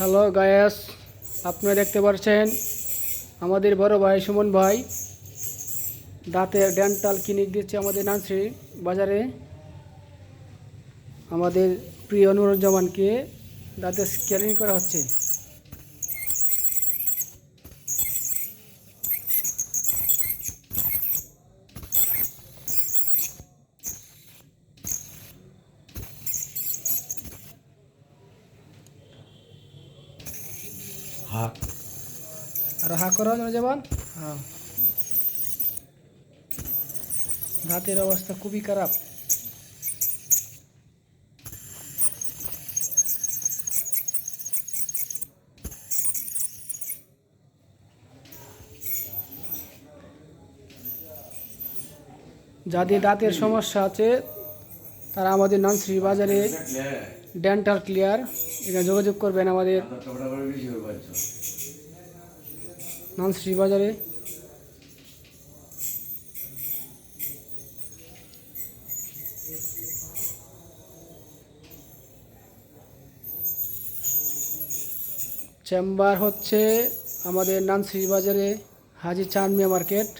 Hello Guys, আপনারা দেখতে পাচ্ছেন আমাদের বড় ভাই সুমন ভাই। দাঁতের ডেন্টাল ক্লিনিক দিচ্ছে আমাদের নানশ্রী বাজারে। আমাদের প্রিয় নুরুজ্জামানকে দাঁতের স্ক্যানিং করা হচ্ছে। আর হা করো নুরুজ্জামান হ্যাঁ দাঁতের অবস্থা খুবই খারাপ যাদের দাঁতের সমস্যা আছে তারা আমাদের নানশ্রী শ্রীবাজারে ডেন্টাল ক্লিয়ার, এখানে যোগাযোগ করবেন আমাদের। নানশ্রী শ্রীবাজারে চেম্বার হচ্ছে আমাদের নানশ্রী শ্রীবাজারে হাজি চাঁদ মিয়া মার্কেট।